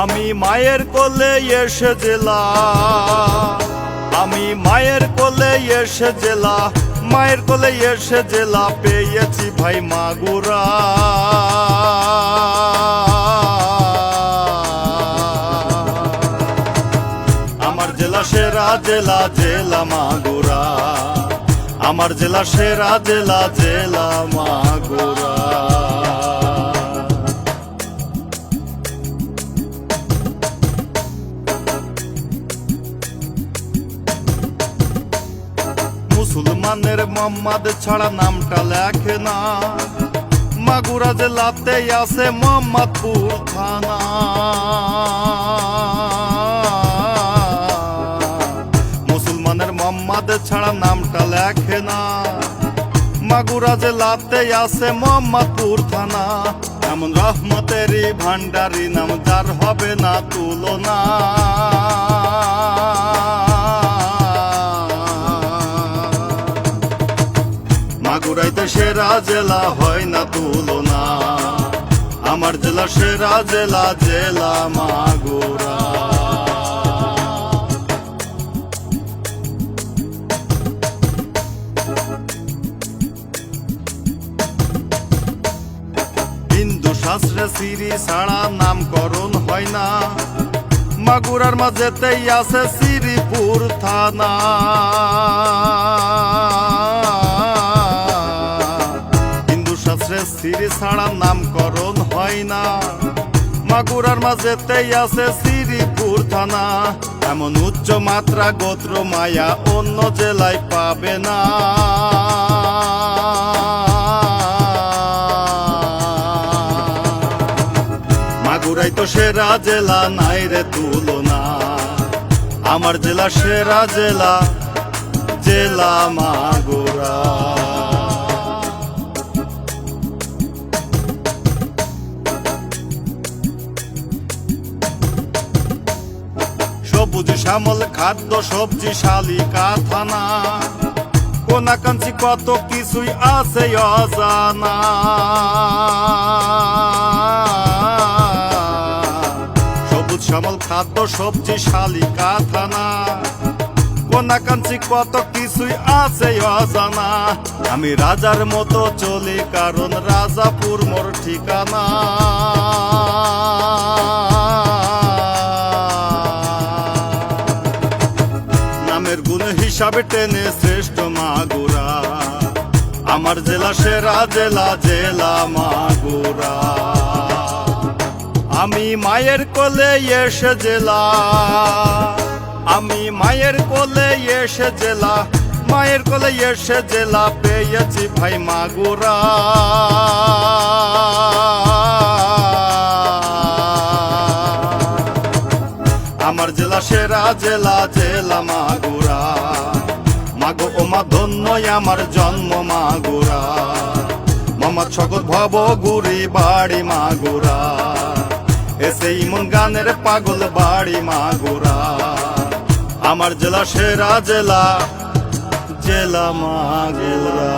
আমি মায়ের কোলে এসে জেলা আমি মায়ের কোলে এসে জেলা মায়ের কোলে এসে জেলা পেয়েছি ভাই মাগুরা। আমার জেলা সেরা জেলা জেলা মাগুরা। আমার জেলা সেরা জেলা জেলা মাগুরা। মুসলমানের মোহাম্মদ ছাড়া নামটা লেখে না। মাগুরা জেলাতে আছে মোহাম্মদপুর থানা। মুসলমানের মোহাম্মদ ছাড়া নামটা লেখে না। মাগুরা জেলাতে আছে মোহাম্মদপুর থানা। এমন রহমতেরই ভান্ডারি নাম যার হবে না তুলনা। মাগুরাইতে সেরা জেলা হয় না তুলনা। আমার জেলা সেরা জেলা জেলা মাগুরা। হিন্দু শাস্ত্রে সিরি ছাড়া নামকরণ হয় না। মাগুরার মাঝেতেই আছে শ্রীপুর থানা। শাস্ত্রে সিরি ছাড়া নামকরণ হয় না। মাগুরার মাঝেতেই আছে শ্রীপুর থানা। এমন উচ্চ মাত্রা গোত্র মায়া অন্য জেলায় পাবে না। মাগুরাই তো সেরা জেলা, নাই রে তুলনা। আমার জেলা সেরা জেলা জেলা মাগুরা। সবুজ শ্যামল খাদ্য সবজি শালিকা থানা। কোনাকাঞ্চি কত কিছুই আছে অজানা। সবুজ শ্যামল খাদ্য সবজি শালিকা থানা। কোনাকাঞ্চি কত কিছুই আছে অজানা। আমি রাজার মতো চলি, কারণ রাজাপুর মোর ঠিকানা। হিসাবে টেনে শ্রেষ্ঠ মাগুরা। আমার জেলা সেরা জেলা জেলা মাগুরা। আমি মায়ের কোলে এসে জেলা। আমি মায়ের কোলে এসে জেলা। মায়ের কোলে এসে জেলা পেয়েছি ভাই মাগুরা। জেলা সেরা জেলা জেলা মাগুরা। মাগো ও মা ধন্যই আমার জন্ম মাগুরা। মামা ছগত ভব গুরি বাড়ি মাগুরা। এসে ইমন গানের পাগল বাড়ি মাগুরা। আমার জেলা সেরা জেলা জেলা মাগুরা।